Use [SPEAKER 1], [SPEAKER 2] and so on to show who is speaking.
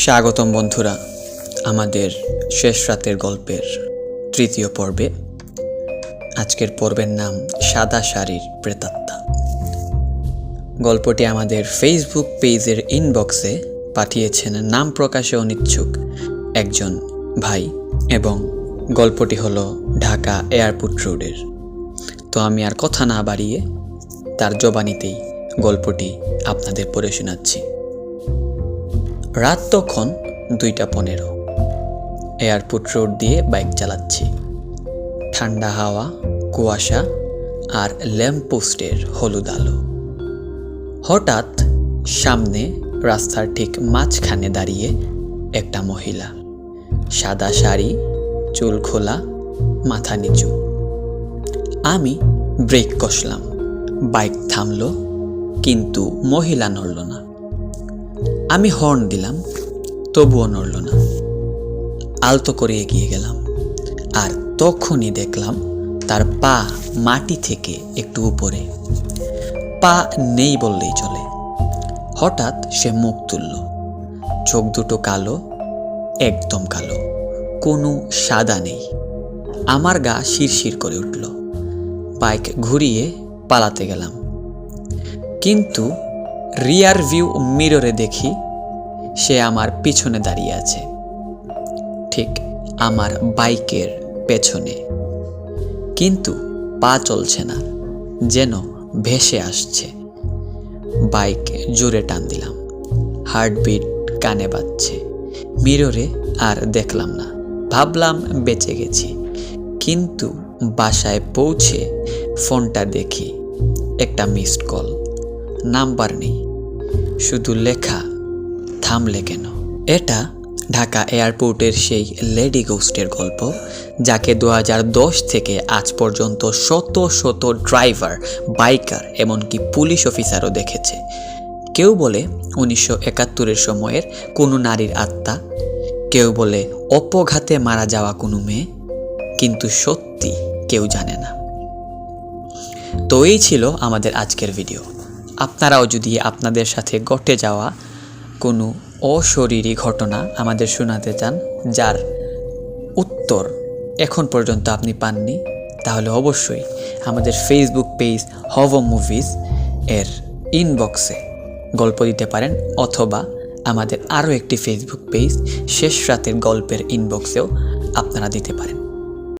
[SPEAKER 1] স্বাগতম বন্ধুরা আমাদের শেষ রাতের গল্পের তৃতীয় পর্বে। আজকের পর্বের নাম সাদা শাড়ির প্রেতাত্মা। গল্পটি আমাদের ফেসবুক পেজের ইনবক্সে পাঠিয়েছেন নাম প্রকাশে অনিচ্ছুক একজন ভাই এবং গল্পটি হলো ঢাকা এয়ারপোর্ট রোডের। তো আমি আর কথা না বাড়িয়ে তার জবানিতেই গল্পটি আপনাদের পড়ে শোনাচ্ছি। রাত তখন দুইটা পনেরো। এয়ারপোর্ট রোড দিয়ে বাইক চালাচ্ছি। ঠান্ডা হাওয়া, কুয়াশা আর ল্যাম্পপোস্টের হলুদ আলো। হঠাৎ সামনে রাস্তার ঠিক মাঝখানে দাঁড়িয়ে একটা মহিলা। সাদা শাড়ি, চুল খোলা, মাথা নিচু। আমি ব্রেক কষলাম। বাইক থামলো, কিন্তু মহিলা নড়ল না। আমি হর্ন দিলাম, তবুও নড়ল না। আলতো করে এগিয়ে গেলাম, আর তখনই দেখলাম তার পা মাটি থেকে একটু উপরে। পা নেই বললেই চলে। হঠাৎ সে মুখ তুলল। চোখ দুটো কালো, একদম কালো। কোনো সাদা নেই। আমার গা শিরশির করে উঠল। বাইক ঘুরিয়ে পালাতে গেলাম। কিন্তু রিয়ার ভিউ মিররে দেখি সে আমার পিছনে দাঁড়িয়ে আছে। ঠিক আমার বাইকের পেছনে। কিন্তু পা চলছে না, যেন ভেসে আসছে। বাইক জোরে টান দিলাম, হার্টবিট কানে বাজছে। মিররে আর দেখলাম না, ভাবলাম বেঁচে গেছি। কিন্তু বাসায় পৌঁছে ফোনটা দেখি, একটা মিসড কল নাম্বার নেই, শুধু লেখা থামলে কেন? এটা ঢাকা এয়ারপোর্টের সেই লেডি গোস্টের গল্প, যাকে দু হাজার দশ থেকে আজ পর্যন্ত শত শত ড্রাইভার, বাইকার, এমনকি পুলিশ অফিসারও দেখেছে। কেউ বলে উনিশশো একাত্তরের সময়ের কোনো নারীর আত্মা, কেউ বলে অপঘাতে মারা যাওয়া কোনো মেয়ে, কিন্তু সত্যি কেউ জানে না। তো এই ছিল আমাদের আজকের ভিডিও। আপনারাও যদি আপনাদের সাথে ঘটে যাওয়া কোনো অশরীরী ঘটনা আমাদের শোনাতে চান, যার উত্তর এখন পর্যন্ত আপনি পাননি, তাহলে অবশ্যই আমাদের ফেসবুক পেজ হভ মুভিজ এর ইনবক্সে গল্প দিতে পারেন, অথবা আমাদের আরও একটি ফেসবুক পেজ শেষ রাতের গল্পের ইনবক্সেও আপনারা দিতে পারেন।